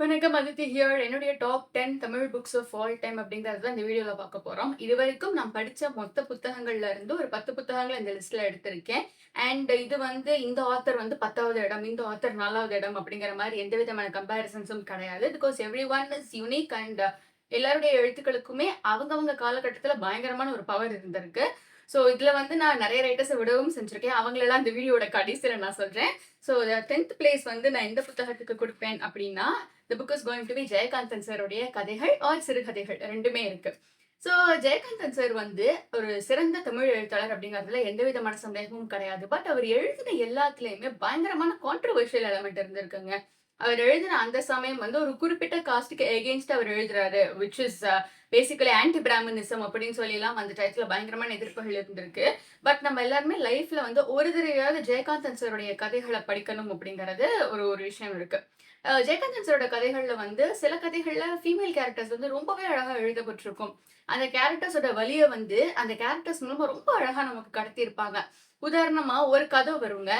வணக்கம் அதித்தி ஹியர் என்னுடைய top ten Tamil books of all time அப்படிங்கிறது தான் இந்த வீடியோவில் பார்க்க போகிறோம் இது வரைக்கும் நான் படித்த மொத்த புத்தகங்கள்ல இருந்து ஒரு பத்து புத்தகங்கள் இந்த லிஸ்ட்டில் எடுத்திருக்கேன். அண்ட் இது வந்து இந்த ஆத்தர் வந்து பத்தாவது இடம் இந்த ஆத்தர் நாலாவது இடம் அப்படிங்கிற மாதிரி எந்த விதமான கம்பேரிசன்ஸும் கிடையாது. Because every one is unique and எல்லாருடைய எழுத்துக்களுக்குமே அவங்கவுங்க காலகட்டத்தில் பயங்கரமான ஒரு பவர் இருந்திருக்கு. ஸோ இதில் வந்து நான் நிறைய ரைட்டர்ஸை விடவும் செஞ்சுருக்கேன். அவங்களெல்லாம் இந்த வீடியோட கடைசியில் நான் சொல்கிறேன் ஸோ டென்த் பிளேஸ் வந்து நான் எந்த புத்தகத்துக்கு கொடுப்பேன் அப்படின்னா the book is going to be Jayakanthan சாருடைய கதைகள் ஆர் சிறுகதைகள் ரெண்டுமே இருக்குது ஸோ ஜெயகாந்தன் சார் வந்து ஒரு சிறந்த தமிழ் எழுத்தாளர் அப்படிங்கிறதுல எந்த விதமான சந்தேகமும் கிடையாது. பட் அவர் எழுதின எல்லாத்துலேயுமே பயங்கரமான கான்ட்ரவர்ஷியல் எலமெண்ட் இருந்திருக்குங்க. அவர் எழுதின அந்த சமயம் வந்து ஒரு குறிப்பிட்ட காஸ்டுக்கு எகெயின்ஸ்ட் அவர் எழுதுறாரு which is basically anti brahminism அப்படின்னு சொல்லிலாம் அந்த டயத்துல பயங்கரமான எதிர்ப்புகள் இருந்திருக்கு. பட் நம்ம எல்லாருமே லைஃப்ல வந்து ஒரு தடவையாவது ஜெயகாந்தன் சாருடைய கதைகளை படிக்கணும் அப்படிங்கிறது ஒரு ஒரு விஷயம் இருக்கு. ஜெயகாந்தன் சாரோட கதைகள்ல வந்து சில கதைகள்ல ஃபீமேல் கேரக்டர்ஸ் வந்து ரொம்பவே அழகா எழுதப்பட்டிருக்கும். அந்த கேரக்டர்ஸோட வழியை வந்து அந்த கேரக்டர்ஸ் மூலமா ரொம்ப அழகா நமக்கு கடத்தியிருப்பாங்க. உதாரணமா ஒரு கதை வருங்க.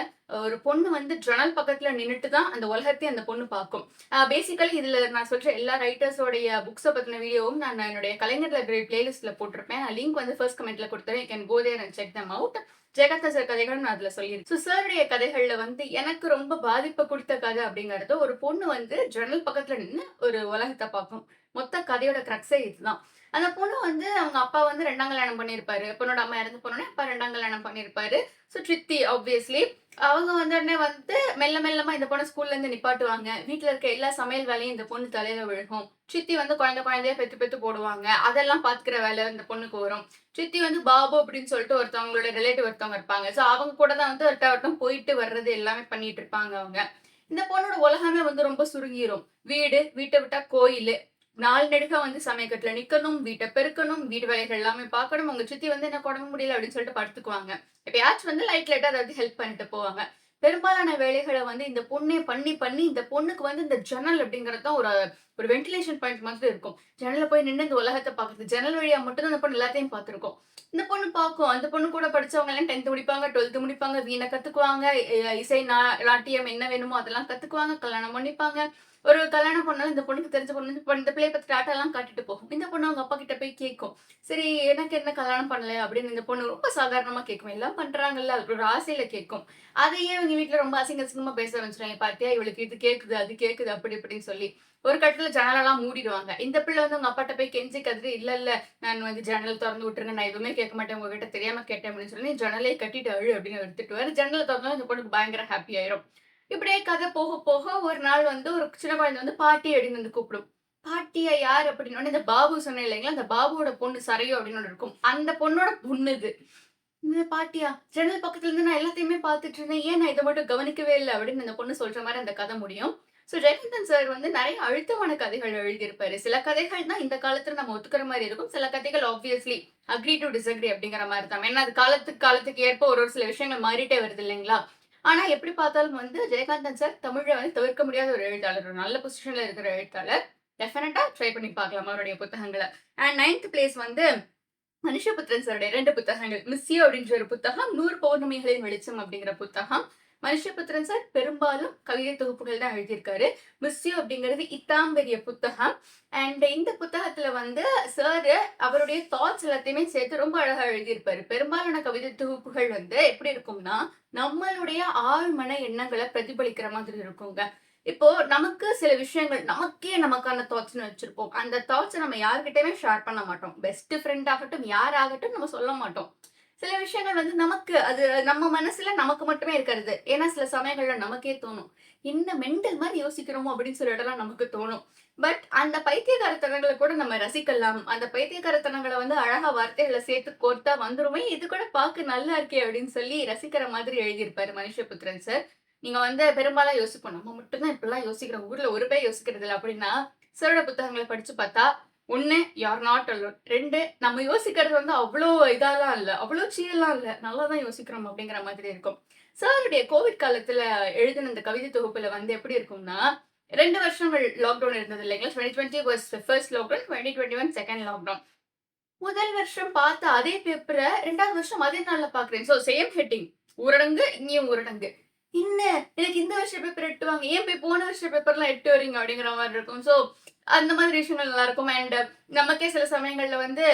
ஒரு பொண்ணு வந்து ஜன்னல் பக்கத்துல நின்றுட்டு தான் அந்த உலகத்தை அந்த பொண்ணு பார்க்கும். பேசிக்கலி இதுல நான் சொல்ற எல்லா ரைட்டர்ஸோடைய புக்ஸை பத்தின வீடியோவும் நான் என்னுடைய கலைஞர் லைப்ரரி பிளேலிஸ்ட்ல போட்டிருப்பேன். நான் லிங்க் வந்து ஃபர்ஸ்ட் கமெண்ட்ல கொடுத்துறேன். Can go there and check them out Jegatha sir கதைகளும் நான் அதுல சொல்லியிருக்கேன் ஸோ சாருடைய கதைகள்ல வந்து எனக்கு ரொம்ப பாதிப்பை கொடுத்த கதை அப்படிங்கிறது ஒரு பொண்ணு வந்து ஜன்னல் பக்கத்துல நின்று ஒரு உலகத்தை பார்க்கும். மொத்த கதையோட கிரக்ஸே இதுதான். அந்த பொண்ணு வந்து அவங்க அப்பா வந்து ரெண்டாம் கல்யாணம் பண்ணியிருப்பாரு. பொண்ணோட அம்மா இறந்து போனோடனே அப்பா ரெண்டாம் கல்யாணம் பண்ணியிருப்பாரு. ஸோ சித்தி ஆப்வியஸ்லி அவங்க வந்தோடனே வந்து மெல்ல மெல்லமா இந்த பொண்ணு ஸ்கூல்ல இருந்து நிப்பாட்டுவாங்க. வீட்டுல இருக்க எல்லா சமையல் வேலையும் இந்த பொண்ணு தலையில விழுகும். சித்தி வந்து குழந்தை குழந்தைய பெத்து பெத்து போடுவாங்க. அதெல்லாம் பாத்துக்கிற வேலை இந்த பொண்ணுக்கு வரும். சித்தி வந்து பாபு அப்படின்னு சொல்லிட்டு ஒருத்தவங்களோட ரிலேட்டிவ் ஒருத்தவங்க இருப்பாங்க. ஸோ அவங்க கூட தான் வந்து ஒருத்த ஒருத்தம் போயிட்டு வர்றது எல்லாமே பண்ணிட்டு இருப்பாங்க அவங்க. இந்த பொண்ணோட உலகமே வந்து ரொம்ப சுருங்கிரும். வீடு வீட்டை விட்டா கோயில் நாள் நெடுக வந்து சமயக்கட்டுல நிக்கணும் வீட்டை பெருக்கணும் வீடு வேலைகள் எல்லாமே பார்க்கணும். உங்க சித்தி வந்து என்ன உடம்பு முடியல அப்படின்னு சொல்லிட்டு படுத்துக்குவாங்க. எப்பயாச்சும் வந்து லைட் லைட்டா அதாவது ஹெல்ப் பண்ணிட்டு போவாங்க. பெரும்பாலான வேலைகளை வந்து இந்த பொண்ணே பண்ணி பண்ணி இந்த பொண்ணுக்கு வந்து இந்த ஜன்னல் அப்படிங்கிறது தான் ஒரு ஒரு வென்டிலேஷன் பாயிண்ட் மாதிரி இருக்கும். ஜன்னல போய் நின்று இந்த உலகத்தை பார்க்குறது. ஜன்னல் வழியா மட்டும் தான் அந்த பொண்ணு எல்லாத்தையும் பார்த்துருக்கோம். இந்த பொண்ணு பார்க்கும். அந்த பொண்ணு கூட படிச்சவங்க எல்லாம் டென்த் முடிப்பாங்க டுவெல்த் முடிப்பாங்க வீணை கத்துக்குவாங்க. இசை நா- நாட்டியம் என்ன வேணுமோ அதெல்லாம் கத்துக்குவாங்க கல்யாணம் பண்ணிப்பாங்க. ஒரு கல்யாணம் பண்ணாலும் இந்த பொண்ணுக்கு தெரிஞ்ச பொண்ணு இந்த பிள்ளைய பத்தி டாட்டா எல்லாம் காட்டிட்டு போகும். இந்த பொண்ணு அவங்க அப்பா கிட்ட போய் கேட்கும். சரி எனக்கு என்ன கல்யாணம் பண்ணல அப்படின்னு இந்த பொண்ணு ரொம்ப சாதாரணமா கேட்கும். எல்லாம் பண்றாங்கல்ல அது ஒரு ஆசையில கேட்கும். அதையே இவங்க வீட்டுல ரொம்ப அசிங்க அசிங்கமா பேச ஆரம்பிச்சிருவாங்க. பாத்தியா இவளுக்கு இது கேக்குது அது கேக்குது அப்படி இப்படின்னு சொல்லி ஒரு கட்டத்துல ஜன்னலெல்லாம் மூடிடுவாங்க. இந்த பிள்ளை வந்து உங்க அப்பாட்ட போய் கெஞ்சி கதிரி இல்ல இல்ல நான் வந்து ஜன்னல் திறந்து விட்டுருங்க நான் எதுவுமே கேட்க மாட்டேன் உங்ககிட்ட தெரியாம கேட்டேன் அப்படின்னு சொல்லி ஜன்னலே கட்டிட்டு அழு அப்படின்னு எடுத்துட்டு வர. ஜன்னல் திறந்தாலும் இந்த பொண்ணுக்கு பயங்கர ஹாப்பி ஆயிரும். இப்படியே கதை போக போக ஒரு நாள் வந்து ஒரு சின்ன குழந்தை வந்து பாட்டி அப்படின்னு வந்து கூப்பிடும். பாட்டியா யார் அப்படின்னு இந்த பாபு சொன்னேன் இல்லைங்களா? அந்த பாபுவோட பொண்ணு சரையோ அப்படின்னு இருக்கும். அந்த பொண்ணோட பொண்ணு இது. இந்த பாட்டியா? ஜன்னல் பக்கத்துல இருந்து நான் எல்லாத்தையுமே பார்த்துட்டு இருந்தேன். ஏன் நான் இதை மட்டும் கவனிக்கவே இல்லை அப்படின்னு அந்த பொண்ணு சொல்ற மாதிரி அந்த கதை முடியும். ஸோ ஜெயகந்தன் சார் வந்து நிறைய அழுத்தமான கதைகள் எழுதியிருப்பாரு. சில கதைகள் தான் இந்த காலத்துல நம்ம ஒத்துக்கிற மாதிரி இருக்கும். சில கதைகள் ஆப்வியஸ்லி அக்ரி டு டிஸ்அக்ரி அப்படிங்கிற மாதிரி தான். ஏன்னா அது காலத்துக்கு காலத்துக்கு ஏற்ப ஒரு ஒரு சில விஷயங்கள் மாறிட்டே வருது இல்லைங்களா? ஆனா எப்படி பார்த்தாலும் வந்து ஜெயகாந்தன் சார் தமிழை வந்து தவிர்க்க முடியாத ஒரு எழுத்தாளர். ஒரு நல்ல பொசிஷன்ல இருக்கிற எழுத்தாளர். டெஃபினட்டா ட்ரை பண்ணி பார்க்கலாம் அவருடைய புத்தகங்களை. அண்ட் நைன்த் பிளேஸ் வந்து மனுஷபுத்திரன் சாருடைய ரெண்டு புத்தகங்கள். மிஸ்ஸியோ அப்படின்ற ஒரு புத்தகம் நூறு பௌர்ணமிகளின் வெளிச்சம் அப்படிங்கிற புத்தகம். மனுஷபுத்திரன் சார் பெரும்பாலும் கவிதை தொகுப்புகள் தான் எழுதியிருக்காரு. மிஸ்யூ அப்படிங்கிறது இத்தாம் பெரிய புத்தகம். அண்ட் இந்த புத்தகத்துல வந்து சார் அவருடைய தாட்ஸ் எல்லாத்தையுமே சேர்த்து ரொம்ப அழகா எழுதியிருப்பாரு. பெரும்பாலான கவிதை தொகுப்புகள் வந்து எப்படி இருக்கும்னா நம்மளுடைய ஆழ்மன எண்ணங்களை பிரதிபலிக்கிற மாதிரி இருக்குங்க. இப்போ நமக்கு சில விஷயங்கள் நமக்கே நமக்கான தாட்ஸ்னு வச்சிருப்போம். அந்த தாட்ஸை நம்ம யார்கிட்டயுமே ஷேர் பண்ண மாட்டோம். பெஸ்ட் ஃப்ரெண்ட் ஆகட்டும் யார் ஆகட்டும் நம்ம சொல்ல மாட்டோம். சில விஷயங்கள் வந்து நமக்கு அது நம்ம மனசுல நமக்கு மட்டுமே இருக்கிறது. ஏன்னா சில சமயங்கள்ல நமக்கே தோணும். என்ன மெண்டல் மாதிரி யோசிக்கிறோமோ அப்படின்னு சொல்ல நமக்கு தோணும். பட் அந்த பைத்தியகாரத்தனங்களை கூட நம்ம ரசிக்கலாம். அந்த பைத்தியகாரத்தனங்களை வந்து அழகா வார்த்தைகளை சேர்த்து கோர்த்தா வந்துருமே இது கூட பார்க்க நல்லா இருக்கே அப்படின்னு சொல்லி ரசிக்கிற மாதிரி எழுதியிருப்பாரு மனுஷபுத்திரன் சார் நீங்க வந்து பெரும்பாலும் யோசிப்போம் நம்ம மட்டும்தான் இப்படிலாம் யோசிக்கிறோம் ஊர்ல ஒரு பேர் யோசிக்கிறது இல்லை அப்படின்னா சிறுவட புத்தகங்களை படிச்சு பார்த்தா ஒன்று யார் நாட் அலோன் ரெண்டு நம்ம யோசிக்கிறது வந்து அவ்வளோ இதாலாம் இல்லை. அவ்வளோ சீரெல்லாம் இல்லை. நல்லா தான் யோசிக்கிறோம் அப்படிங்கிற மாதிரி இருக்கும். சாருடைய கோவிட் காலத்தில் எழுதின இந்த கவிதை தொகுப்பில் வந்து எப்படி இருக்கும்னா ரெண்டு வருஷம் லாக்டவுன் இருந்தது இல்லைங்களா? Twenty twenty was first lockdown twenty twenty one second lockdown முதல் வருஷம் பார்த்த அதே பேப்பரை ரெண்டாவது வருஷம் அதே நாளில் பார்க்குறேன். ஸோ சேம் ஹெட்டிங் ஊரடங்கு இங்கேயும் ஊரடங்கு. என்ன? எனக்கு இந்த வருஷம் பேப்பர் எட்டுவாங்க ஏன் போய் போன வருஷம் பேப்பர்லாம் எட்டு வரீங்க அப்படிங்கிற மாதிரி இருக்கும். ஸோ அந்த மாதிரி விஷயங்கள் நல்லா இருக்கும். அண்ட் நமக்கே சில சமயங்கள்ல வந்து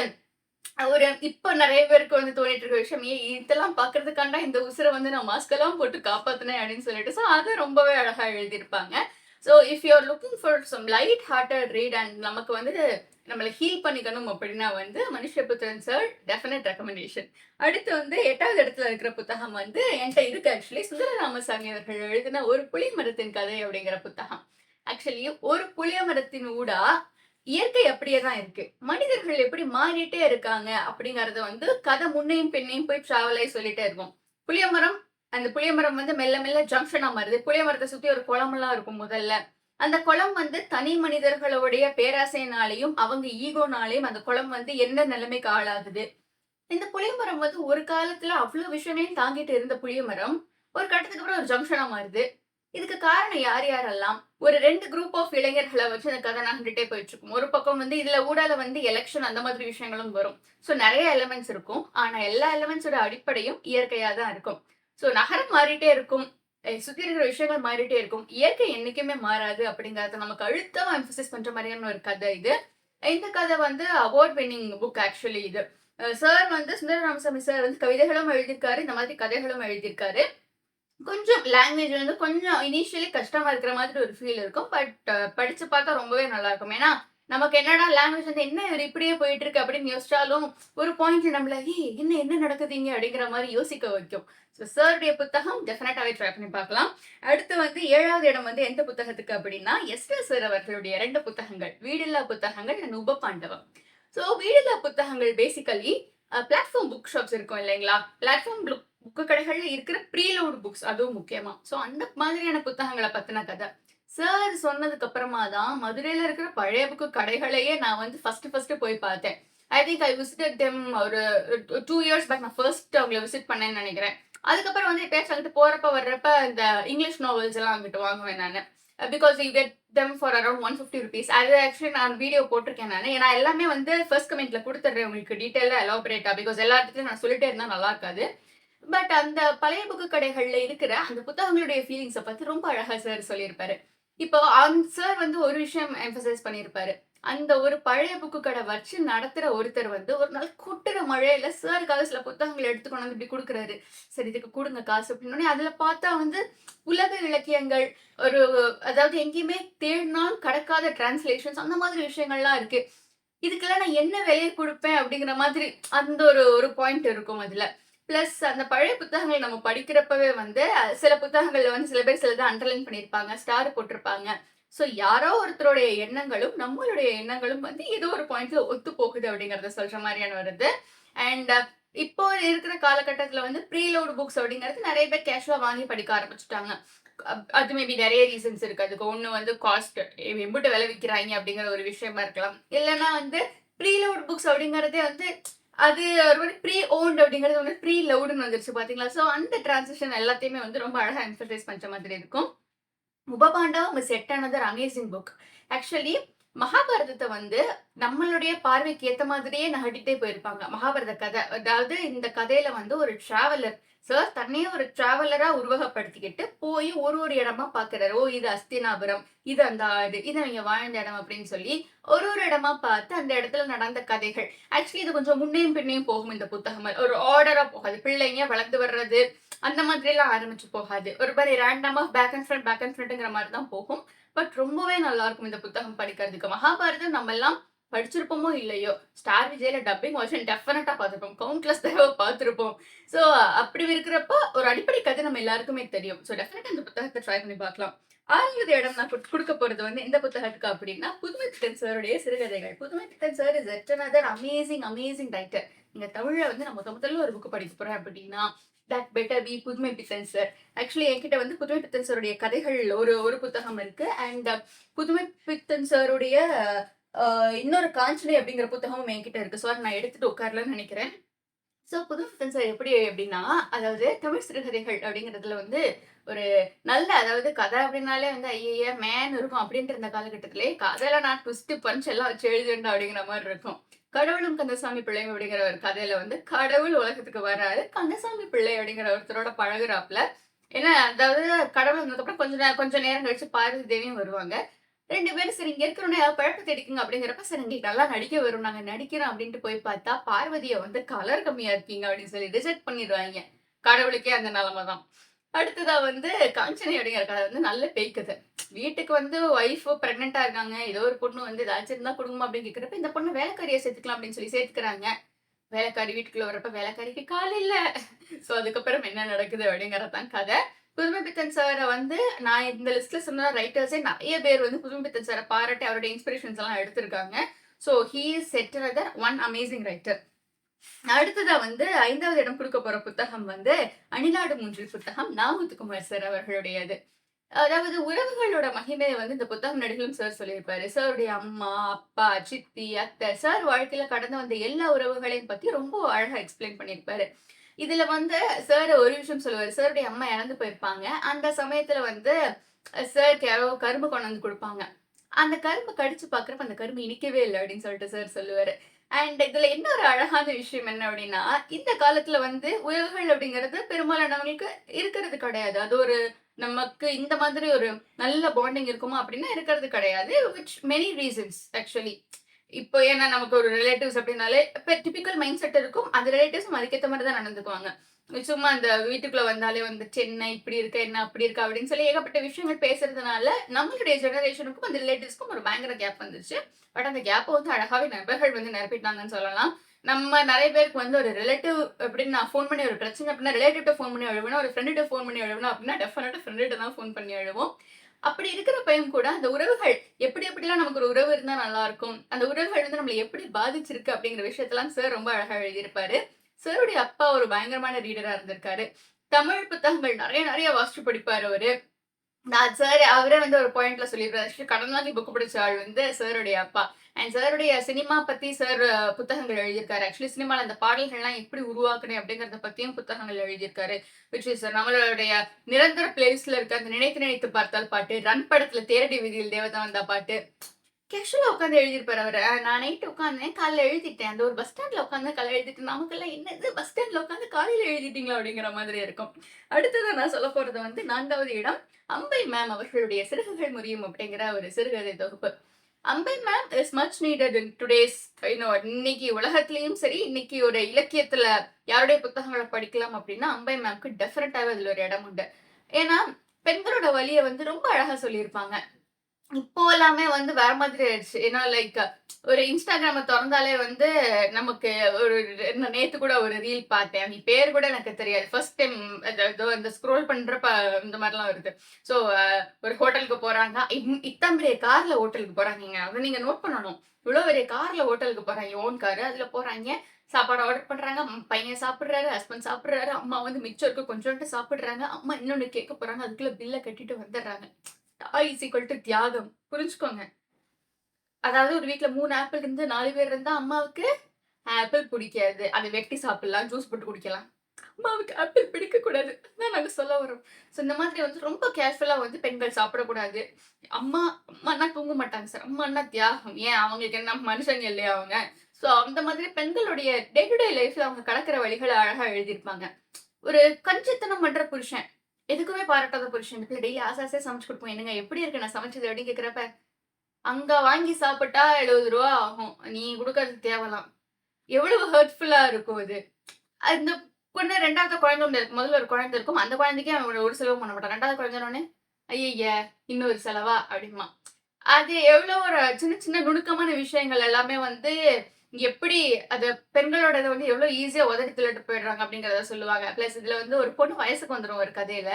ஒரு இப்போ நிறைய பேருக்கு வந்து தோணிட்டு இருக்க விஷயம் ஏன் இதெல்லாம் பாக்குறதுக்காண்டா இந்த உசுரை வந்து நான் மாஸ்க் எல்லாம் போட்டு காப்பாத்தினேன் அப்படின்னு சொல்லிட்டு. ஸோ அது ரொம்பவே அழகா எழுதியிருப்பாங்க. So if you are looking for some light hearted read and நமக்கு வந்து நம்மளை ஹீல் பண்ணிக்கணும் அப்படின்னா வந்து மனுஷ மனுஷபுத்திரன் சார் டெஃபினட் ரெக்கமெண்டேஷன் அடுத்து வந்து எட்டாவது இடத்துல இருக்கிற புத்தகம் வந்து என்கிட்ட இருக்கு ஆக்சுவலி சுந்தர ராமசாமி அவர்கள் எழுதின ஒரு புளி மரத்தின் கதை அப்படிங்கிற புத்தகம். ஆக்சுவலி ஒரு புளிய மரத்தின் ஊடா இயற்கை அப்படியே தான் இருக்கு. மனிதர்கள் எப்படி மாறிட்டே இருக்காங்க அப்படிங்கறத வந்து கதை முன்னையும் பின்னையும் போய் டிராவல் ஆகி சொல்லிட்டே இருக்கும் புளியமரம் அந்த புளியமரம் வந்து மெல்ல மெல்ல ஜங்ஷனா மாறுது. புளியமரத்தை சுத்தி ஒரு குளமெல்லாம் இருக்கும் முதல்ல. அந்த குளம் வந்து தனி மனிதர்களுடைய பேராசையினாலையும் அவங்க ஈகோனாலையும் அந்த குளம் வந்து எந்த நிலைமைக்கு ஆளாகுது? இந்த புளியமரம் வந்து ஒரு காலத்துல அவ்வளவு விஷயங்களையும் தாங்கிட்டு இருந்த புளியமரம் ஒரு கட்டத்துக்கு அப்புறம் ஒரு ஜங்ஷனா மாறுது. இதுக்கு காரணம் யார் யாரெல்லாம்? ஒரு ரெண்டு குரூப் ஆஃப் இளைஞர்களை வச்சு அந்த கதை நகண்டுட்டே போயிட்டு இருக்கும் ஒரு பக்கம் வந்து இதுல ஊடால வந்து எலெக்ஷன் அந்த மாதிரி விஷயங்களும் வரும். ஸோ நிறைய எலமெண்ட்ஸ் இருக்கும். ஆனா எல்லா எலமெண்ட்ஸோட அடிப்படையும் இயற்கையா தான் இருக்கும். ஸோ நகரம் மாறிட்டே இருக்கும். சுத்தி இருக்கிற விஷயங்கள் மாறிட்டே இருக்கும். இயற்கை என்னைக்குமே மாறாது அப்படிங்கறத நமக்கு அழுத்தமா எம்பசைஸ் பண்ற மாதிரியான ஒரு கதை இது. இந்த கதை வந்து அவார்ட் வின்னிங் புக் ஆக்சுவலி இது சார் வந்து சுந்தர ராமசாமி சார் வந்து கவிதைகளும் எழுதியிருக்காரு. இந்த மாதிரி கதைகளும் எழுதியிருக்காரு. கொஞ்சம் லாங்குவேஜ் வந்து கொஞ்சம் இனிஷியலி கஷ்டமா இருக்கிற மாதிரி ஒரு ஃபீல் இருக்கும். பட் படிச்சு பார்த்தா ரொம்பவே நல்லா இருக்கும். ஏன்னா நமக்கு என்னடா லாங்குவேஜ் வந்து என்ன இப்படியே போயிட்டு இருக்கு அப்படின்னு யோசிச்சாலும் ஒரு பாயிண்ட் நம்மள ஏய் என்ன என்ன நடக்குதுங்க அப்படிங்கிற மாதிரி யோசிக்க வைக்கும். ஸோ சாருடைய புத்தகம் டெஃபினட்டாகவே ட்ரை பண்ணி பார்க்கலாம். அடுத்து வந்து ஏழாவது இடம் வந்து எந்த புத்தகத்துக்கு அப்படின்னா எஸ் சார் அவர்களுடைய ரெண்டு புத்தகங்கள் வீடில்லா புத்தகங்கள் அண்ட் உபபாண்டவம் ஸோ வீடில்லா புத்தகங்கள் பேசிக்கலி பிளாட்ஃபார்ம் புக் ஷாப்ஸ் இருக்கும் இல்லைங்களா? பிளாட்ஃபார்ம் புக் புக்கு கடைகள்ல இருக்கிற ப்ரீலோடு புக்ஸ் அதுவும் முக்கியமா. ஸோ அந்த மாதிரியான புத்தகங்களை பத்தின கதை. சார் சொன்னதுக்கு அப்புறமா தான் மதுரையில இருக்கிற பழைய புக்கு கடைகளையே நான் வந்து ஃபர்ஸ்ட் ஃபர்ஸ்ட் போய் பார்த்தேன். I think I visited them ஒரு டூ இயர்ஸ் பேக் நான் ஃபர்ஸ்ட் அவங்கள விசிட் பண்ணேன்னு நினைக்கிறேன். அதுக்கப்புறம் வந்து எப்பயாச்சும் வந்துட்டு போறப்ப வர்றப்ப இந்த இங்கிலீஷ் நாவல்ஸ் எல்லாம் அங்கிட்டு வாங்குவேன் நான். Because you get them for around one fifty rupees அது ஆக்சுவலி நான் வீடியோ போட்டிருக்கேன் நான். ஏன்னா எல்லாமே வந்து ஃபர்ஸ்ட் கமெண்ட்ல கொடுத்துட்றேன் உங்களுக்கு டீட்டெயிலாக எலாபரேட்டா பிகாஸ் எல்லா இடத்துலையும் நான் சொல்லிட்டே இருந்தால் நல்லா இருக்காது. பட் அந்த பழைய புக்கு கடைகள்ல இருக்கிற அந்த புத்தகங்களுடைய ஃபீலிங்ஸை பத்தி ரொம்ப அழகா சார் சொல்லியிருப்பாரு. இப்போ அந்த சார் வந்து ஒரு விஷயம் எம்பசைஸ் பண்ணியிருப்பாரு. அந்த ஒரு பழைய புக்கு கடை வச்சு நடத்துற ஒருத்தர் வந்து ஒரு நாள் கொட்டுற மழையில சாருக்காக சில புத்தகங்களை எடுத்து கொண்டு வந்து இப்படி கொடுக்குறாரு. சரி இதுக்கு கொடுங்க காசு அப்படின்னு அதுல பார்த்தா வந்து உலக இலக்கியங்கள் ஒரு அதாவது எங்கேயுமே தேடினால் கடக்காத டிரான்ஸ்லேஷன்ஸ் அந்த மாதிரி விஷயங்கள்லாம் இருக்கு. இதுக்கெல்லாம் நான் என்ன விலையை கொடுப்பேன் அப்படிங்கிற மாதிரி அந்த ஒரு ஒரு பாயிண்ட் இருக்கும் அதுல. பிளஸ் அந்த பழைய புத்தகங்கள் நம்ம படிக்கிறப்பவே வந்து சில புத்தகங்கள்ல வந்து சில பேர் சிலதை அண்டர்லைன் பண்ணியிருப்பாங்க ஸ்டார் போட்டிருப்பாங்க. ஸோ யாரோ ஒருத்தருடைய எண்ணங்களும் நம்மளுடைய எண்ணங்களும் வந்து ஏதோ ஒரு பாயிண்ட்ல ஒத்து போகுது அப்படிங்கறத சொல்ற மாதிரியான வருது. அண்ட் இப்போ இருக்கிற காலகட்டத்தில் வந்து ப்ரீலோடு புக்ஸ் அப்படிங்கிறது நிறைய பேர் கேஷுவலாக வாங்கி படிக்க ஆரம்பிச்சுட்டாங்க. அது மேபி நிறைய ரீசன்ஸ் இருக்கு. அதுக்கு ஒன்று வந்து காஸ்ட் எம்பிட்டு விலை விற்கிறாங்க அப்படிங்கிற ஒரு விஷயமா இருக்கலாம். இல்லைன்னா வந்து ப்ரீலோட் புக்ஸ் அப்படிங்கிறதே வந்து அது ஒரு மாதிரி ப்ரீ ஓன்ட் அப்படிங்கிறது வந்து ப்ரீ லவுடுன்னு வந்துருச்சு பார்த்தீங்களா ஸோ அந்த டிரான்சிஷன் எல்லாத்தையுமே வந்து ரொம்ப அழகாக எம்பசைஸ் பண்ணுற மாதிரி இருக்கும். உபபாண்டா is such another amazing book actually மகாபாரதத்தை வந்து நம்மளுடைய பார்வைக்கு ஏற்ற மாதிரியே நகட்டிட்டே போயிருப்பாங்க. மகாபாரத கதை அதாவது இந்த கதையில வந்து ஒரு டிராவலர் சார் தன்னையே ஒரு டிராவலரா உருவகப்படுத்திக்கிட்டு போய் ஒரு ஒரு இடமா பாக்குறாரு. ஓ இது அஸ்தினாபுரம் இது அந்த ஆடு இது அவங்க வாழ்ந்த இடம் அப்படின்னு சொல்லி ஒரு ஒரு இடமா பார்த்து அந்த இடத்துல நடந்த கதைகள். ஆக்சுவலி இது கொஞ்சம் முன்னையும் பின்னையும் போகும் இந்த புத்தகம் ஒரு ஆர்டரா போகாது. பிள்ளைங்க வளர்ந்து வர்றது அந்த மாதிரி எல்லாம் ஆரம்பிச்சு போகாது. ஒரு மாதிரி ரேண்டமா back and front back and ஃப்ரண்ட்ங்கிற மாதிரி தான் போகும். பட் ரொம்பவே நல்லா இருக்கும் இந்த புத்தகம் படிக்கிறதுக்கு. மகாபாரதம் நம்ம எல்லாம் படிச்சிருப்போமோ இல்லையோ? ஸ்டார் விஜயில டப்பிங் வருஷன் டெஃபினட்டா பார்த்துருப்போம். கவுண்ட்லெஸ் தடவை பார்த்துருப்போம். ஸோ அப்படி இருக்கிறப்ப ஒரு அடிப்படை கதை நம்ம எல்லாருக்குமே தெரியும். ஸோ டெஃபினட்டா இந்த புத்தகத்தை ட்ரை பண்ணி பார்க்கலாம். ஆறாவது இடம் நான் கொடுக்க போறது வந்து இந்த புத்தகத்துக்கு அப்படின்னா புதுமை பித்தன் சாருடைய சிறுகதைகள். Pudhumaipithan sir is yet another amazing amazing writer நீங்க தமிழ்ல வந்து நான் முத முதல்ல ஒரு புக்கு படிக்க போறேன் அப்படின்னா that better be Pudhumai Pithan sir actually என்கிட்ட வந்து புதுமை பித்தன் சாருடைய கதைகள் ஒரு ஒரு புத்தகம் இருக்கு. அண்ட் புதுமை பித்தன் சாருடைய இன்னொரு காஞ்சனை அப்படிங்கிற புத்தகமும் என்கிட்ட இருக்கு. ஸோ நான் எடுத்துட்டு உட்காரலன்னு நினைக்கிறேன். ஸோ புது ஃப்ரெண்ட்ஸ் எப்படி அப்படின்னா அதாவது தமிழ் சிறுகதைகள் அப்படிங்கிறதுல வந்து ஒரு நல்ல அதாவது கதை அப்படின்னாலே வந்து ஐய மேன் இருக்கும் அப்படின்ட்டு இருந்த காலகட்டத்திலே கதையில நான் ட்விஸ்ட் பஞ்ச் எல்லாம் வச்சு எழுதுண்டா அப்படிங்கிற மாதிரி இருக்கும். கடவுளும் கந்தசாமி பிள்ளையும் அப்படிங்கிற ஒரு கதையில வந்து கடவுள் உலகத்துக்கு வராது கந்தசாமி பிள்ளை அப்படிங்கிற ஒருத்தரோட பழகுறாப்புல. ஏன்னா அதாவது கடவுள் வந்ததுக்கப்புறம் கொஞ்ச நேரம் கொஞ்ச நேரம் கழிச்சு பார்வதி தேவியும் வருவாங்க. ரெண்டு பேரும் சரி இங்க ஏதாவது பழக்கத்தை எடுக்குங்க அப்படிங்கிறப்ப சரி எங்களுக்கு நல்லா நடிக்க வரும். நாங்க நடிக்கிறோம் அப்படின்ட்டு போய் பார்த்தா பார்வதியை வந்து கலர் கம்மியா இருக்கீங்க அப்படின்னு சொல்லி ரிஜெக்ட் பண்ணிடுவாங்க. கடவுளுக்கே அந்த நிலமை தான். அடுத்ததா வந்து காஞ்சனி அப்படிங்கிற கதை வந்து நல்ல பேய்க்குது. வீட்டுக்கு வந்து ஒய்ஃப் பிரெக்னெண்டா இருக்காங்க. ஏதோ ஒரு பொண்ணு வந்து ஏதாச்சும் இருந்தா கொடுங்க அப்படின்னு கேட்கறப்ப இந்த பொண்ணு வேலைக்காரியை சேர்த்துக்கலாம் அப்படின்னு சொல்லி சேர்த்துக்கிறாங்க. வேலைக்காரி வீட்டுக்குள்ள வரப்ப வேலைக்காரிக்கு கால் இல்ல. சோ அதுக்கப்புறம் என்ன நடக்குது அப்படிங்கறதான் கதை. புதுமைப்பித்தன் சாரை வந்து நான் இந்த லிஸ்ட்ல சொன்ன ரைட்டர்ஸே நிறைய பேர் வந்து புதுமைப்பித்தன் சாரை பாராட்டி அவருடைய இன்ஸ்பிரேஷன்ஸ் எல்லாம் எடுத்திருக்காங்க. ஸோ ஹீ இஸ் செட்டர் ஒன் அமேசிங் ரைட்டர் அடுத்ததா வந்து ஐந்தாவது இடம் கொடுக்க போற புத்தகம் வந்து அணிலாடு மூன்றில் புத்தகம் நாமுத்துக்குமார் சார் அவர்களுடையது. அதாவது உறவுகளோட மகிமையை வந்து இந்த புத்தகம் நடிகளும் சார் சொல்லியிருப்பாரு. சாருடைய அம்மா அப்பா சித்தி அத்தை சார் வாழ்க்கையில கடந்து வந்த எல்லா உறவுகளையும் பத்தி ரொம்ப அழகா எக்ஸ்பிளைன் பண்ணியிருப்பாரு. இதுல வந்து சார் ஒரு விஷயம் சொல்லுவார் சாருடைய அம்மா இறந்து போயிருப்பாங்க. அந்த சமயத்துல வந்து சாருக்கு யாரோ கரும்பு கொண்டு வந்து கொடுப்பாங்க. அந்த கரும்பு கடிச்சு பாக்குறப்ப அந்த கரும்பு இனிக்கவே இல்லை அப்படின்னு சொல்லிட்டு சார் சொல்லுவாரு. அண்ட் இதுல என்ன ஒரு அழகான விஷயம் என்ன அப்படின்னா இந்த காலத்துல வந்து உறவுகள் அப்படிங்கிறது பெரும்பாலானவங்களுக்கு இருக்கிறது கிடையாது. அது ஒரு நமக்கு இந்த மாதிரி ஒரு நல்ல பாண்டிங் இருக்குமா அப்படின்னா இருக்கிறது கிடையாது விச் மெனி ரீசன்ஸ் ஆக்சுவலி இப்போ ஏன்னா நமக்கு ஒரு ரிலேட்டிவ்ஸ் அப்படின்னாலே இப்போ டிபிக்கல் மைண்ட் செட் இருக்கும் அந்த ரிலேட்டிவ்ஸும் அதுக்கேற்ற மாதிரி தான் நடந்துக்குவாங்க. சும்மா அந்த வீட்டுக்குள்ள வந்தாலே வந்து சென்னை இப்படி இருக்க என்ன அப்படி இருக்கா? அப்படின்னு சொல்லி ஏகப்பட்ட விஷயங்கள் பேசுறதுனால நம்மளுடைய ஜெனரேஷனுக்கும் அந்த ரிலேட்டிவ்ஸ்க்கும் ஒரு பயங்கர கேப் வந்துச்சு பட் அந்த கேப்பை வந்து அழகாவே நண்பர்கள் வந்து நிரப்பிட்டாங்கன்னு சொல்லலாம். நம்ம நிறைய பேருக்கு வந்து ஒரு ரிலேட்டிவ் அப்படின்னு நான் ஃபோன் பண்ணி ஒரு பிரச்சனை அப்படின்னா ரிலேட்டிவ்ட்ட ஃபோன் பண்ணி எழுவணும் ஒரு ஃப்ரெண்டுகிட்ட ஃபோன் பண்ணி எழுவணும் அப்படின்னா டெஃபினட்டாக ஃப்ரெண்டுகிட்ட தான் ஃபோன் பண்ணி எழுவோம் அப்படி இருக்கிற பையன் கூட அந்த உறவுகள் எப்படி எப்படிலாம் நமக்கு ஒரு உறவு இருந்தால் நல்லா இருக்கும் அந்த உறவுகள் வந்து நம்மளை எப்படி பாதிச்சிருக்கு அப்படிங்கிற விஷயத்தெல்லாம் சார் ரொம்ப அழகாக எழுதியிருப்பாரு. சாருடைய அப்பா ஒரு பயங்கரமான ரீடரா இருந்திருக்காரு. தமிழ் புத்தகங்கள் நிறைய நிறைய வாசிச்சு படிப்பாரு அவரு. நான் சார் அவரே வந்து ஒரு பாயிண்ட்ல சொல்லியிருக்காரு. கடன் வாங்கி புக் பிடிச்ச ஆள் வந்து சாருடைய அப்பா. அண்ட் சாருடைய சினிமா பத்தி சார் புத்தகங்கள் எழுதியிருக்காரு. ஆக்சுவலி சினிமால அந்த பாடல்கள்லாம் எப்படி உருவாக்குனேன் அப்படிங்கறத பத்தியும் புத்தகங்கள் எழுதியிருக்காரு. விச் இஸ் நம்மளுடைய நிரந்தர பிளேஸ்ல இருக்க அந்த நினைத்து நினைத்து பார்த்தால் பாட்டு ரன் படத்துல தேரடி விதியில் தேவதா வந்தா பாட்டு கேஷுவலா உட்காந்து எழுதியிருப்பாரு அவரு. நான் நைட்டு உட்காந்தேன் காலைல எழுதிட்டேன். அந்த ஒரு பஸ் ஸ்டாண்ட்ல உட்காந்து காலைல எழுதிட்டு நமக்கெல்லாம் என்னது பஸ் ஸ்டாண்ட்ல உட்காந்து காலையில எழுதிட்டீங்களா? அப்படிங்கிற மாதிரி இருக்கும். அடுத்தது நான் சொல்ல போறது வந்து நான்காவது இடம் அம்பை மேம் அவர்களுடைய சிறுகுகள் முறியும் அப்படிங்கிற ஒரு சிறுகதை தொகுப்பு. Ambai ma'am is much needed in today's இன்னைக்கு உலகத்திலயும் சரி இன்னைக்கு ஒரு இலக்கியத்துல யாருடைய புத்தகங்களை படிக்கலாம் அப்படின்னா அம்பை மேம்க்கு டெஃபினட்டாவே அதுல ஒரு இடம் உண்டு. ஏன்னா பெண்களோட வழியை வந்து ரொம்ப அழகா சொல்லியிருப்பாங்க. இப்போ எல்லாமே வந்து வேற மாதிரி ஆயிடுச்சு. ஏன்னா லைக் ஒரு இன்ஸ்டாகிராம திறந்தாலே வந்து நமக்கு ஒரு நேத்து கூட ஒரு ரீல் பார்த்தேன். நீ பேர் கூட எனக்கு தெரியாது. ஃபர்ஸ்ட் டைம் அந்த ஸ்க்ரோல் பண்றப்ப இந்த மாதிரிலாம் வருது. ஸோ ஒரு ஹோட்டலுக்கு போறாங்க. இத்தனை பெரிய கார்ல ஹோட்டலுக்கு போறாங்க அதை நீங்க நோட் பண்ணணும். இவ்வளோ பெரிய கார்ல ஹோட்டலுக்கு போறாங்க. ஓன் காரு அதுல போறாங்க. சாப்பாடு ஆர்டர் பண்றாங்க. பையன் சாப்பிடுறாரு ஹஸ்பண்ட் சாப்பிடுறாரு. அம்மா வந்து மிச்சம் இருக்கு கொஞ்சோண்டு சாப்பிடுறாங்க. அம்மா இன்னொன்னு கேட்க போறாங்க. அதுக்குள்ள பில்ல கட்டிட்டு வந்துடுறாங்க. இஸ் ஈக்குவல் டு தியாகம். புரிஞ்சுக்கோங்க. அதாவது ஒரு வீட்டில் மூணு ஆப்பிள் இருந்து நாலு பேர் இருந்தா அம்மாவுக்கு ஆப்பிள் பிடிக்காது. அதை வெட்டி சாப்பிடலாம் ஜூஸ் போட்டு குடிக்கலாம். அம்மாவுக்கு ஆப்பிள் பிடிக்கக்கூடாது. தான் நாங்கள் சொல்ல வரோம் ஸோ இந்த மாதிரி வந்து ரொம்ப கேர்ஃபுல்லாக வந்து பெண்கள் சாப்பிடக்கூடாது. அம்மா அம்மானா தூங்க மாட்டாங்க சார். அம்மானா தியாகம். ஏன்? அவங்களுக்கு என்ன? மனுஷங்க இல்லையா அவங்க? ஸோ அந்த மாதிரி பெண்களுடைய டே டு டே லைஃப்ல அவங்க கடக்கிற வழிகளை அழகாக எழுதியிருப்பாங்க. ஒரு கஞ்சித்தனம் பண்ற புருஷன். எதுக்குமே பாராட்டாத புருஷன் இருக்கு. டெய்லி ஆசாசே சமைச்சு கொடுப்போம். என்னங்க எப்படி இருக்கு? நான் சமைச்சது அப்படின்னு கேக்குறப்ப அங்க வாங்கி சாப்பிட்டா எழுபது ரூபா ஆகும். நீ கொடுக்கறது தேவலாம். எவ்வளவு ஹர்ட்ஃபுல்லா இருக்கும் அது அந்த பொண்ணு ரெண்டாவது குழந்தை ஒன்று இருக்கும் முதல்ல ஒரு குழந்தை இருக்கும். அந்த குழந்தைக்கே அவன் ஒரு செலவு பண்ண மாட்டான். ரெண்டாவது குழந்தைனோடனே ஐய இன்னொரு செலவா? அப்படிமா அது எவ்வளோ ஒரு சின்ன சின்ன நுணுக்கமான விஷயங்கள் எல்லாமே வந்து எப்படி அது பெண்களோட இதை வந்து எவ்வளவு ஈஸியா உதறி தள்ளிட்டு போயிடுறாங்க அப்படிங்கறத சொல்லுவாங்க. பிளஸ் இதுல வந்து ஒரு பொண்ணு வயசுக்கு வந்துடும் ஒரு கதையில.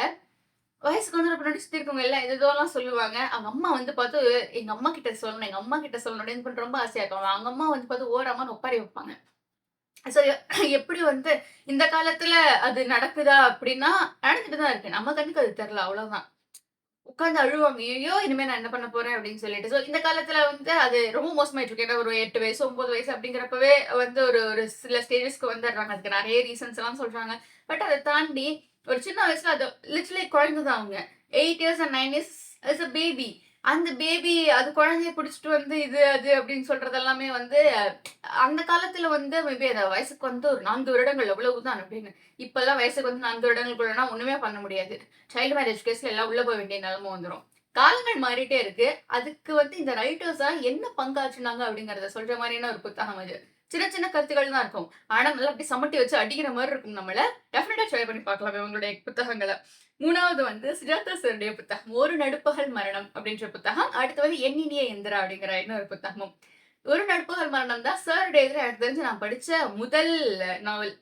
வயசுக்கு வந்து பின்னாடி சுத்தி இருக்கவங்க எல்லாம் இதெல்லாம் சொல்லுவாங்க. அவங்க அம்மா வந்து பார்த்து எங்க அம்மா கிட்ட சொல்லணும் எங்க அம்மா கிட்ட சொல்லணும் அப்படின்னு ரொம்ப ஆசையா இருக்கும். அவங்க அம்மா வந்து பார்த்து ஓராமன்னு ஒப்பாரி வைப்பாங்க. ஸோ எப்படி வந்து இந்த காலத்துல அது நடக்குதா அப்படின்னா நடந்துட்டு தான் இருக்கு. நம்ம கண்ணுக்கு அது தெரியல அவ்வளவுதான். உட்காந்து அழுவாங்க ஐயோ இனிமே நான் என்ன பண்ண போறேன் அப்படின்னு சொல்லிட்டு. ஸோ இந்த காலத்துல வந்து அது ரொம்ப மோசமாயிட்டு இருக்கு. ஒரு எட்டு வயசு ஒன்பது வயசு அப்படிங்கிறப்பவே வந்து ஒரு ஒரு சில ஸ்டேஜஸ்க்கு வந்துடுறாங்க. அதுக்கு நிறைய ரீசன்ஸ் எல்லாம் சொல்றாங்க. பட் அதை தாண்டி ஒரு சின்ன வயசுல அது லிட்ரலி குழந்தை தான் அவங்க. Eight years and nine years is a baby அந்த பேபி அது குழந்தைய பிடிச்சிட்டு வந்து இது அது அப்படின்னு சொல்றது எல்லாமே வந்து அந்த காலத்துல வந்து மேபி அந்த வயசுக்கு வந்து ஒரு நான்கு வருடங்கள் எவ்வளவுதான் அப்படின்னு. இப்பெல்லாம் வயசுக்கு வந்து நான்கு வருடங்களுக்குள்ளனா ஒண்ணுமே பண்ண முடியாது. சைல்டு மேரேஜ் கேஸ்ல எல்லாம் உள்ள போக வேண்டிய நிலைமை வந்துடும் காலங்கள் மாறிட்டே இருக்கு. அதுக்கு வந்து இந்த ரைட்டர்ஸா என்ன பங்காச்சுனாங்க அப்படிங்கறத சொல்ற மாதிரியான ஒரு புத்தகம் அது சின்ன சின்ன கருத்துக்கள் தான் இருக்கும். ஆனா நல்லா அப்படி சமட்டி வச்சு அடிக்கிற மாதிரி இருக்கும் நம்மள. டெஃபினட்டா ட்ரை பண்ணி பார்க்கலாம் இவங்களுடைய புத்தகங்களை. மூணாவது வந்து சுஜாதா சருடைய புத்தகம் ஒரு நடுப்பகல் மரணம் அப்படின்ற புத்தகம். அடுத்து வந்து எண்ணினிய எந்திரா அப்படிங்கிற இன்னொரு புத்தகமும். ஒரு நடுப்பகல் மரணம் தான் சார் இதுல எனக்கு தெரிஞ்சு நான் படிச்ச முதல் நாவல்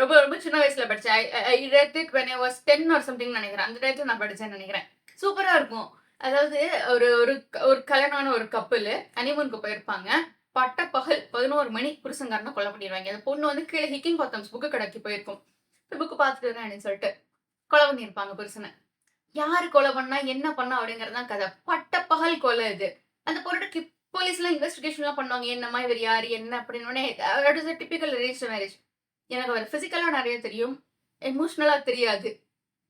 ரொம்ப ரொம்ப சின்ன வயசுல படிச்சேன் இடத்துக்கு when was ten or something நினைக்கிறேன். அந்த டயத்துல நான் படிச்சேன்னு நினைக்கிறேன். சூப்பரா இருக்கும். அதாவது ஒரு ஒரு ஒரு கல்யாணமான ஒரு கப்பல் அனிமூனுக்கு போயிருப்பாங்க. பட்ட பகல் பதினோரு மணி புருஷங்காரனை கொலை பண்ணிடுவாங்க. அந்த பொண்ணு வந்து கீழே ஹிக்கிங் பாத்தம்ஸ் புக்கு கடைக்கு போயிருக்கும். புக்கு பார்த்துட்டு வரேன் சொல்லிட்டு கொலை பண்ணியிருப்பாங்க புருஷனை. யாரு கொலை பண்ணா என்ன பண்ணா அப்படிங்கறதான் கதை. பட்ட பகல் கொலை இது. அந்த பொருளுக்கு போலீஸ்லாம் இன்வெஸ்டிகேஷன்லாம் பண்ணுவாங்க. என்னம்மா இவர் யாரு? என்ன அப்படின்னு டிபிக்கல் ரேஜ் மேரேஜ் எனக்கு அவர் பிசிக்கலா நிறைய தெரியும். எமோஷ்னலாக தெரியாது.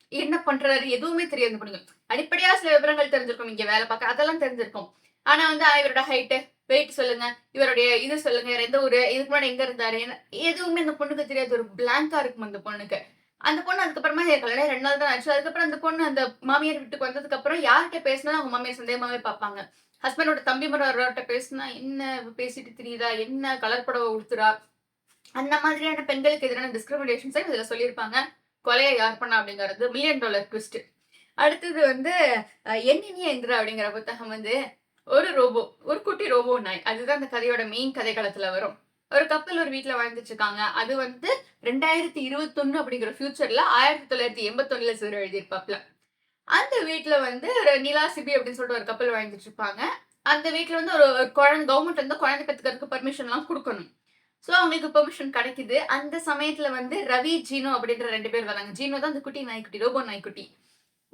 என்ன பண்ணுறாரு எதுவுமே தெரியாது பொண்ணுங்க அடிப்படையாக சில விவரங்கள் தெரிஞ்சிருக்கும். இங்க வேலை பார்க்க அதெல்லாம் தெரிஞ்சிருக்கும். ஆனா வந்து இவரோட ஹைட்டு வெயிட் சொல்லுங்க. இவருடைய இது சொல்லுங்க. எந்த ஒரு இதுக்கு முன்னாடி எங்க இருந்தாரு? எதுவுமே அந்த பொண்ணுக்கு தெரியாது. ஒரு பிளாங்கா இருக்கும் அந்த பொண்ணுக்கு. அந்த பொண்ணு அதுக்கப்புறமா கல்யாணம் ரெண்டு நாள் தான் ஆச்சு. அதுக்கப்புறம் அந்த பொண்ணு அந்த மாமியார் வீட்டுக்கு வந்ததுக்கு அப்புறம் யார்கிட்ட பேசினாலும் அவங்க மாமியார் சந்தேகமாவே பார்ப்பாங்க. ஹஸ்பண்டோட தம்பி மரவர்கிட்ட பேசினா என்ன பேசிட்டு தெரியுதா என்ன கலர் புடவை உடுத்துறா? அந்த மாதிரியான பெண்களுக்கு எதிரான டிஸ்கிரிமினேஷன்ஸை இதுல சொல்லியிருப்பாங்க. கொலையை யார் பண்ணா அப்படிங்கிறது. மில்லியன் டாலர் ட்விஸ்ட் அடுத்தது வந்து என்னினிய இந்திரா அப்படிங்கிற புத்தகம் வந்து ஒரு ரோபோ ஒரு குட்டி ரோபோ நாய். அதுதான் அந்த கதையோட மெயின் கதை காலத்துல வரும். ஒரு கப்பல் ஒரு வீட்டுல வாழ்ந்துட்டு இருக்காங்க அது வந்து ரெண்டாயிரத்தி இருபத்தொன்னு அப்படிங்கிற ஃபியூச்சர்ல ஆயிரத்தி தொள்ளாயிரத்தி எண்பத்தொன்னுல சிறு எழுதியிருப்பாப்ல. அந்த வீட்டுல வந்து ஒரு நிலா சிபி அப்படின்னு சொல்லிட்டு ஒரு கப்பல் வாழ்ந்துட்டு இருப்பாங்க அந்த வீட்டுல வந்து ஒரு குழந்தை கவர்மெண்ட் வந்து குழந்தை பெற்றுக்கிறதுக்கு பர்மிஷன் எல்லாம் கொடுக்கணும். ஸோ அவங்களுக்கு பெர்மிஷன் கிடைக்குது. அந்த சமயத்துல வந்து ரவி ஜீனோ அப்படின்ற ரெண்டு பேர் வராங்க. ஜீனோ தான் அந்த குட்டி நாய்க்குட்டி ரோபோ நாய்க்குட்டி.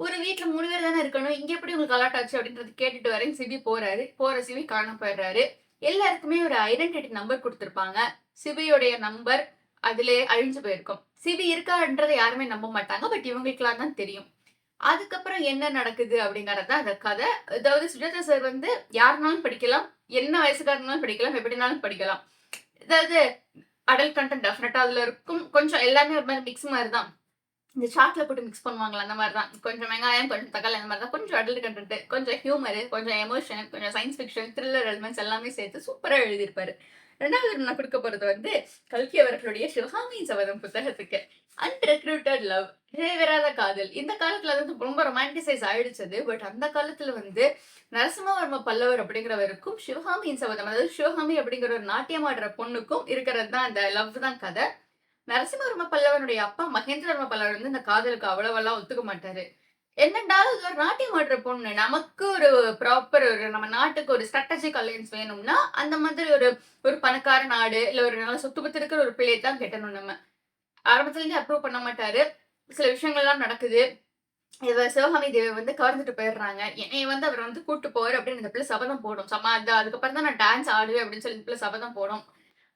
ஒரு வீட்டில் மூணு பேர் தானே இருக்கணும். இங்கே எப்படி உங்களுக்கு அலாட் ஆச்சு அப்படின்றது கேட்டுட்டு வரேன். சிபி போறாரு. போற சிபி காண போயிடுறாரு எல்லாருக்குமே ஒரு ஐடென்டிட்டி நம்பர் கொடுத்துருப்பாங்க. சிபியோடைய நம்பர் அதுல அழிஞ்சு போயிருக்கும். சிபி இருக்கான்றதை யாருமே நம்ப மாட்டாங்க. பட் இவங்களுக்குலாம் தான் தெரியும். அதுக்கப்புறம் என்ன நடக்குது அப்படிங்கறது அந்த கதை அதாவது சுஜாதா சார் வந்து யாருனாலும் படிக்கலாம். என்ன வயசுக்காரனாலும் படிக்கலாம். எப்படினாலும் படிக்கலாம். அதாவது அடல் கண்டென்ட் டெஃபினட்டா அதுல இருக்கும். கொஞ்சம் எல்லாமே ஒரு மாதிரி மிக்ஸ் மாதிரி தான். இந்த சாட்ல போட்டு மிக்ஸ் பண்ணுவாங்களா அந்த மாதிரி தான் கொஞ்சம் வெங்காயம் கொஞ்சம் தக்காளி அந்த மாதிரி தான் கொஞ்சம் அடல்ட் கண்டென்ட் கொஞ்சம் ஹியூமர் கொஞ்சம் எமோஷன் கொஞ்சம் சயின்ஸ் ஃபிக்ஷன் த்ரில்லர் எலிமெண்ட்ஸ் எல்லாமே சேர்த்து சூப்பராக எழுதியிருப்பாரு. ரெண்டாவது நான் கொடுக்க போகிறது வந்து கல்கி அவர்களுடைய சிவகாமி சபதம் புத்தகத்துக்கு. அன்ரெக்ரூட்டட் லவ் நிறைவேறாத காதல். இந்த காலத்துல வந்து ரொம்ப ரொமான்டிசைஸ் ஆயிடுச்சது பட் அந்த காலத்துல வந்து நரசிம்மவர்ம பல்லவர் அப்படிங்கிறவருக்கும் சிவகாமியின் சபதம் அதாவது சிவகாமி அப்படிங்கிற ஒரு நாட்டியம் ஆடுற பொண்ணுக்கும் இருக்கிறது தான் அந்த லவ் தான் கதை. நரசிம்மவர்ம பல்லவனுடைய அப்பா மகேந்திரவர்ம பல்லவர் வந்து இந்த காதலுக்கு அவ்வளவெல்லாம் ஒத்துக்க மாட்டாரு. என்னண்டாலும் ஒரு நாட்டியம் ஆடுற பொண்ணு? நமக்கு ஒரு ப்ராப்பர் ஒரு நம்ம நாட்டுக்கு ஒரு ஸ்ட்ராட்டஜிக் அலையன்ஸ் வேணும்னா அந்த மாதிரி ஒரு ஒரு பணக்கார நாடு இல்லை ஒரு நல்ல சொத்து பத்து இருக்கிற ஒரு பிள்ளையை தான் கெட்டணும் நம்ம. ஆரம்பத்துலேருந்து அப்ரூவ் பண்ண மாட்டாரு. சில விஷயங்கள்லாம் நடக்குது. இவ சிவகாமி தேவி வந்து கவர்ந்துட்டு போயிடுறாங்க. என்னை வந்து அவர் வந்து கூட்டு போவார் அப்படின்னு இந்த பிள்ளை சபதம் போடும். சமா அதுக்கப்புறம் தான் நான் டான்ஸ் ஆடுவேன் அப்படின்னு சொல்லி இந்த பிள்ளை சபதம் போடும்.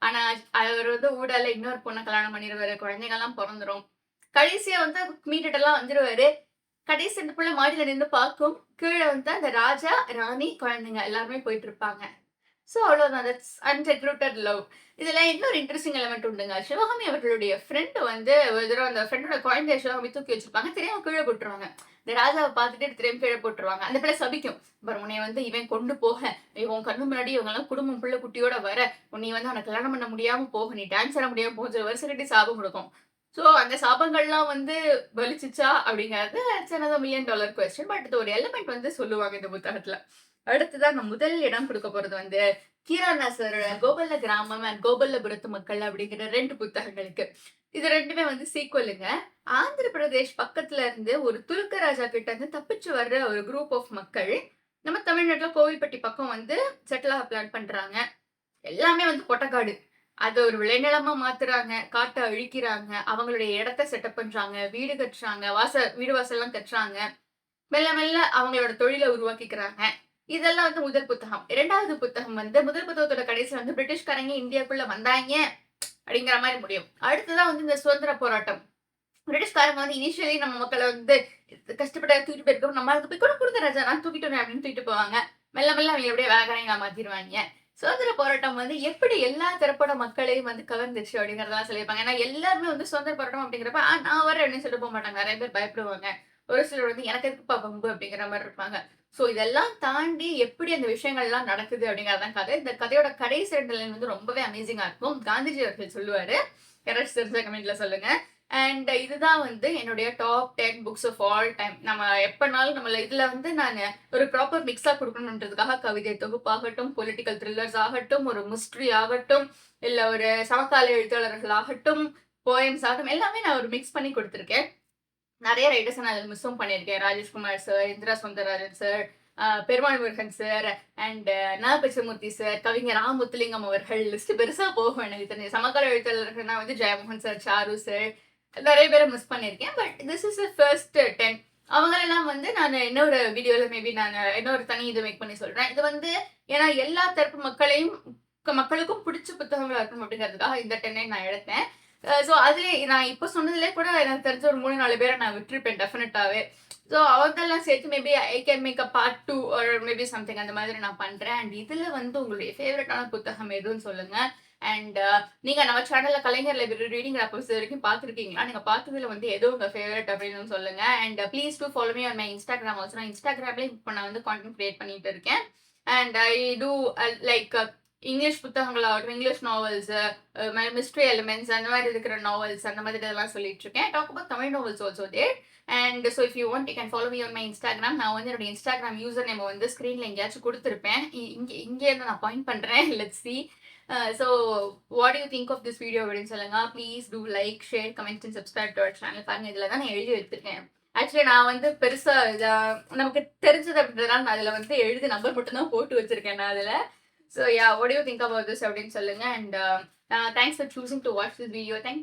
ஆனா அவர் வந்து ஊடால இன்னொரு பொண்ணை கல்யாணம் பண்ணிடுவாரு குழந்தைங்கெல்லாம் பிறந்துரும். கடைசியா வந்து மீட்டுட்டு எல்லாம் வந்துருவாரு. கடைசி இந்த பிள்ளை மாடியில நின்று பார்க்கும். கீழே வந்து அந்த ராஜா ராணி குழந்தைங்க எல்லாருமே போயிட்டு இருப்பாங்க. ஸோ அவ்வளோதான் தட்ஸ் அன்செக்ரூட்டட் லவ் இதில் இன்னொரு இன்ட்ரெஸ்டிங் எலமெண்ட் உண்டுங்க. சிவகாமி அவர்களுடைய ஃப்ரெண்டு வந்து ஒரு தடவை அந்த ஃப்ரெண்டோட குழந்தைய சிவகாமி தூக்கி வச்சிருப்பாங்க. தெரியாம கீழே போட்டுருவாங்க. இந்த ராஜாவை பார்த்துட்டு திரும்ப கீழே போட்டுருவாங்க. அந்த பிள்ளை சபிக்கும். பட் உன்னை வந்து இவன் கொண்டு போக. இவன் கண்ணு முன்னாடி இவங்கெல்லாம் குடும்பம் பிள்ளை குட்டியோட வர. உன்னை வந்து அவனை கல்யாணம் பண்ண முடியாமல் போக. நீ டான்ஸ் ஆட முடியாமல் போக வருஷம் கட்டி சாபம் கொடுக்கும். ஸோ அந்த சாபங்கள்லாம் வந்து பலிச்சிச்சா அப்படிங்கிறது சின்னதாக மில்லியன் டாலர் கொஸ்டின் பட் இது ஒரு எலிமெண்ட் வந்து சொல்லுவாங்க இந்த புத்தகத்தில். அடுத்ததான் நம்ம முதல் இடம் கொடுக்க போறது வந்து கீரானா கோபல்ல கிராமம் அண்ட் கோபல்லபுரத்து மக்கள் அப்படிங்கிற ரெண்டு புத்தகங்களுக்கு இது ரெண்டுமே வந்து சீக்வலுங்க ஆந்திர பிரதேஷ் பக்கத்துல இருந்து ஒரு துருக்க ராஜா கிட்ட இருந்து தப்பிச்சு வர்ற ஒரு குரூப் ஆஃப் மக்கள் நம்ம தமிழ்நாட்டுல கோவில்பட்டி பக்கம் வந்து செட்டில் ஆக பிளான் பண்றாங்க. எல்லாமே வந்து கொட்டக்காடு அதை ஒரு விளைநிலமா மாத்துறாங்க. காட்டை அழிக்கிறாங்க. அவங்களுடைய இடத்த செட்டப் பண்றாங்க. வீடு கட்டுறாங்க. வாச வீடு வாசல்லாம் கட்டுறாங்க. மெல்ல மெல்ல அவங்களோட தொழிலை உருவாக்கிக்கிறாங்க. இதெல்லாம் வந்து முதல் புத்தகம். இரண்டாவது புத்தகம் வந்து முதல் புத்தகத்தோட கடைசி வந்து பிரிட்டிஷ்காரங்க இந்தியாக்குள்ள வந்தாங்க அப்படிங்கிற மாதிரி முடியும். அடுத்ததான் வந்து இந்த சுதந்திர போராட்டம். பிரிட்டிஷ்காரங்க வந்து இனிஷியலி நம்ம மக்களை வந்து கஷ்டப்பட்ட தூக்கிட்டு போயிருக்கோம். நம்மளுக்கு போய் கூட கொடுங்க ராஜா நான் தூக்கிட்டு அப்படின்னு தூக்கிட்டு போவாங்க. மெல்ல மெல்ல அவங்க எப்படியே வேகனைங்களா மாத்திடுவாங்க சுதந்திர போராட்டம் வந்து எப்படி எல்லா தரப்பட மக்களையும் வந்து கவர்ந்துச்சு அப்படிங்கறதெல்லாம் சொல்லியிருப்பாங்க. ஏன்னா எல்லாருமே வந்து சுதந்திர போராட்டம் அப்படிங்கிறப்ப நான் வரேன் அப்படின்னு சொல்லிட்டு போக மாட்டாங்க. நிறைய பேர் பயப்படுவாங்க. ஒரு சிலர் வந்து எனக்கு எதுக்குப்பா பம்பு அப்படிங்கிற மாதிரி இருப்பாங்க. ஸோ இதெல்லாம் தாண்டி எப்படி அந்த விஷயங்கள்லாம் நடக்குது அப்படிங்கிறதான் கதை. இந்த கதையோட கடைசி ரெண்டு லைன் வந்து ரொம்பவே அமேசிங்காக இருக்கும். காந்திஜி அவர்கள் சொல்லுவார். யாராச்சும் தெரிஞ்ச கமெண்ட்ல சொல்லுங்க. அண்ட் இதுதான் வந்து என்னுடைய top ten books of all time நம்ம எப்பனாலும் நம்மள இதில் வந்து நான் ஒரு ப்ராப்பர் மிக்ஸாக கொடுக்கணுன்றதுக்காக கவிதை தொகுப்பாகட்டும் பொலிட்டிக்கல் த்ரில்லர்ஸ் ஆகட்டும் ஒரு மிஸ்ட்ரி ஆகட்டும் இல்லை ஒரு சமகால எழுத்தாளர்கள் ஆகட்டும் போயம்ஸ் ஆகட்டும் எல்லாமே நான் ஒரு மிக்ஸ் பண்ணி கொடுத்துருக்கேன். நிறைய ரைட்டர்ஸ் நான் அதில் மிஸ்ஸும் பண்ணியிருக்கேன். Rajeshkumar sir Indira Sundararajan sir Perumal Murugan sir and Nagapatchamurthy sir கவிஞர் ராமுத்துலிங்கம் அவர்கள் லிஸ்ட் பெருசா போகும் எனக்கு தெரிஞ்சு. சமகால எழுத்தாளர்கள்னா வந்து ஜெயமோகன் சார் சாரு சார் நிறைய பேரை மிஸ் பண்ணியிருக்கேன். But this is first ten அவங்களெல்லாம் வந்து நான் இன்னொரு வீடியோவில் மேபி நான் இன்னொரு தனி இது மேக் பண்ணி சொல்கிறேன் இது வந்து ஏன்னா எல்லா தரப்பு மக்களையும் க- மக்களுக்கும் பிடிச்ச புத்தகங்களாக இருக்கும் அப்படிங்கிறதுக்காக இந்த டென்னை நான் எடுத்தேன். Uh, ஸோ அதுலேயே நான் இப்போ சொன்னதுலேயே கூட எனக்கு தெரிஞ்ச ஒரு மூணு நாலு பேரை நான் விட்டுருப்பேன் டெஃபினட்டாகவே ஸோ அவங்கெல்லாம் சேர்த்து maybe I can make a part two ஒரு மேபி சம்திங் அந்த மாதிரி நான் பண்ணுறேன் அண்ட் இதில் வந்து உங்களுடைய ஃபேவரட்டான புத்தகம் எதுன்னு சொல்லுங்கள் அண்ட் uh, நீங்கள் நம்ம சேனலில் கலைஞர் லைப்ரரி ரீடிங் ரேப்பர்ஸ் வரைக்கும் பார்த்துருக்கீங்களா? நீங்கள் பார்த்ததுல வந்து எது உங்கள் ஃபேவரட் அப்படின்னு சொல்லுங்கள் and please do follow me on my Instagram also நான் இன்ஸ்டாகிராம்லேயும் இப்போ நான் வந்து கான்டென்ட் க்ரியேட் பண்ணிட்டு இருக்கேன். And I do like English புத்தகங்களாகட்டும் English novels mystery elements அந்த மாதிரி இருக்கிற நாவல்ஸ் அந்த மாதிரி இதெல்லாம் சொல்லிட்டு இருக்கேன். Talk about Tamil novels also there and so if you want you can follow me on my Instagram நான் வந்து என்னோட இன்ஸ்டாகிராம் யூசர் நேம் வந்து ஸ்க்ரீனில் எங்கேயாச்சும் கொடுத்துருப்பேன். இ- இங்கே இங்கேருந்து நான் பாயிண்ட் பண்ணுறேன் let see so what you think of this video அப்படின்னு சொல்லுங்க. Please do like share comment and subscribe to our channel பாருங்க இதில் தான் நான் எழுதி வச்சிருக்கேன். ஆக்சுவலி நான் வந்து பெருசாக நமக்கு தெரிஞ்சது அப்படின்றதுனால நான் அதில் வந்து எழுதி நம்பர் மட்டும் தான் போட்டு வச்சிருக்கேன் நான் அதில். So yeah what you think about this அப்படின்னு சொல்லுங்க. And thanks for choosing to watch this video thanks